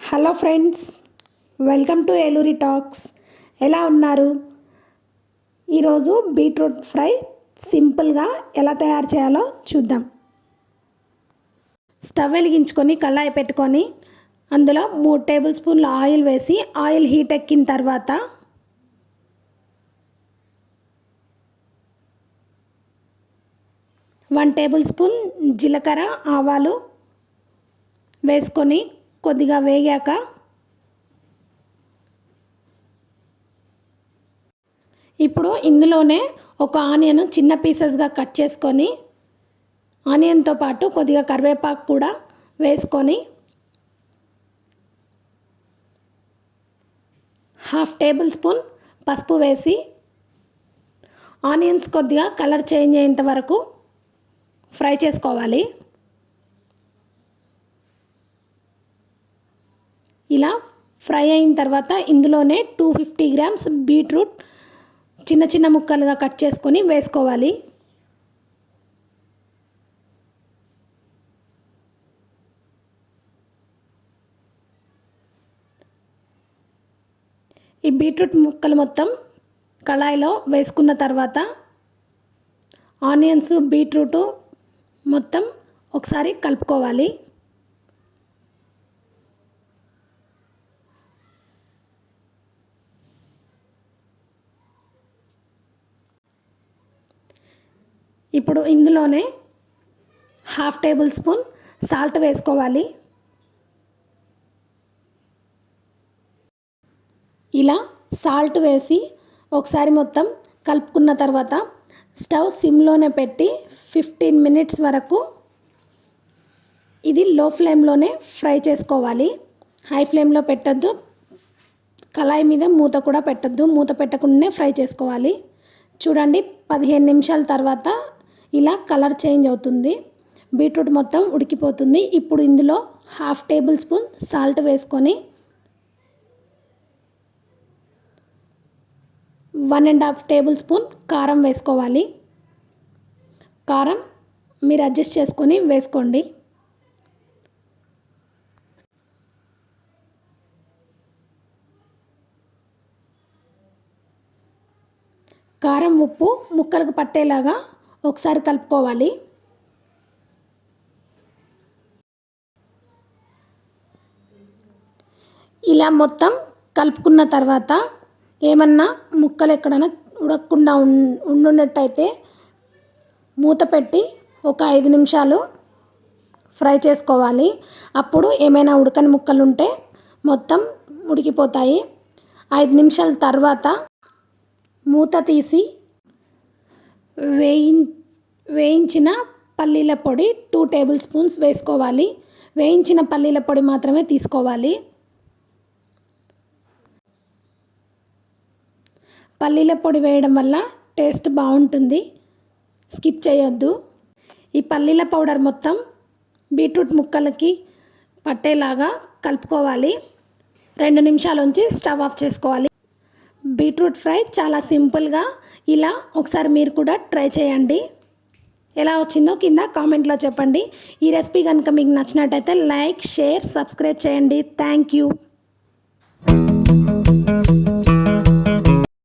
Hello friends welcome to Eluri talks. ఎలా ఉన్నారు? ఈరోజు బీట్రూట్ ఫ్రై సింపుల్గా ఎలా తయారు చేయాలో చూద్దాం. స్టవ్ వెలిగించుకొని కళాయి పెట్టుకొని అందులో మూడు టేబుల్ స్పూన్ల ఆయిల్ వేసి ఆయిల్ హీట్ ఎక్కిన తర్వాత వన్ టేబుల్ స్పూన్ జీలకర్ర ఆవాలు వేసుకొని కొద్దిగా వేగాక ఇప్పుడు ఇందులోనే ఒక ఆనియన్ చిన్న పీసెస్గా కట్ చేసుకొని ఆనియన్తో పాటు కొద్దిగా కరివేపాకు కూడా వేసుకొని హాఫ్ టేబుల్ స్పూన్ పసుపు వేసి ఆనియన్స్ కొద్దిగా కలర్ చేంజ్ అయ్యేంత వరకు ఫ్రై చేసుకోవాలి. ఇలా ఫ్రై అయిన తర్వాత ఇందులోనే టూ ఫిఫ్టీ గ్రామ్స్ బీట్రూట్ చిన్న చిన్న ముక్కలుగా కట్ చేసుకొని వేసుకోవాలి. ఈ బీట్రూట్ ముక్కలు మొత్తం కళాయిలో వేసుకున్న తర్వాత ఆనియన్స్ బీట్రూటు మొత్తం ఒకసారి కలుపుకోవాలి. ఇప్పుడు ఇందులోనే హాఫ్ టేబుల్ స్పూన్ సాల్ట్ వేసుకోవాలి. ఇలా సాల్ట్ వేసి ఒకసారి మొత్తం కలుపుకున్న తర్వాత స్టవ్ సిమ్లోనే పెట్టి ఫిఫ్టీన్ మినిట్స్ వరకు ఇది లో ఫ్లేమ్లోనే ఫ్రై చేసుకోవాలి. హై ఫ్లేమ్లో పెట్టద్దు. కళాయి మీద మూత కూడా పెట్టద్దు. మూత పెట్టకుండానే ఫ్రై చేసుకోవాలి. చూడండి పదిహేను నిమిషాల తర్వాత ఇలా కలర్ చేంజ్ అవుతుంది. బీట్రూట్ మొత్తం ఉడికిపోతుంది. ఇప్పుడు ఇందులో హాఫ్ టేబుల్ స్పూన్ సాల్ట్ వేసుకొని one and half tablespoon కారం వేసుకోవాలి. కారం మీరు అడ్జస్ట్ చేసుకొని వేసుకోండి. కారం ఉప్పు ముక్కలకు పట్టేలాగా ఒకసారి కలుపుకోవాలి. ఇలా మొత్తం కలుపుకున్న తర్వాత ఏమన్నా ముక్కలు ఎక్కడైనా ఉడకకుండా ఉండున్నట్టయితే మూత పెట్టి ఒక ఐదు నిమిషాలు ఫ్రై చేసుకోవాలి. అప్పుడు ఏమైనా ఉడకని ముక్కలు ఉంటే మొత్తం ఉడికిపోతాయి. ఐదు నిమిషాల తర్వాత మూత తీసి వేయి వేయించిన పల్లీల పొడి టూ టేబుల్ స్పూన్స్ వేసుకోవాలి. వేయించిన పల్లీల పొడి మాత్రమే తీసుకోవాలి. పల్లీల పొడి వేయడం వల్ల టేస్ట్ బాగుంటుంది. స్కిప్ చేయొద్దు. ఈ పల్లీల పౌడర్ మొత్తం బీట్రూట్ ముక్కలకి పట్టేలాగా కలుపుకోవాలి. రెండు నిమిషాల నుంచి స్టవ్ ఆఫ్ చేసుకోవాలి. బీట్రూట్ ఫ్రై చాలా సింపుల్గా ఇలా ఒకసారి మీరు కూడా ట్రై చేయండి. ఎలా వచ్చిందో కింద కామెంట్లో చెప్పండి. ఈ రెసిపీ కనుక మీకు నచ్చినట్టయితే లైక్ షేర్ సబ్స్క్రైబ్ చేయండి. Thank you.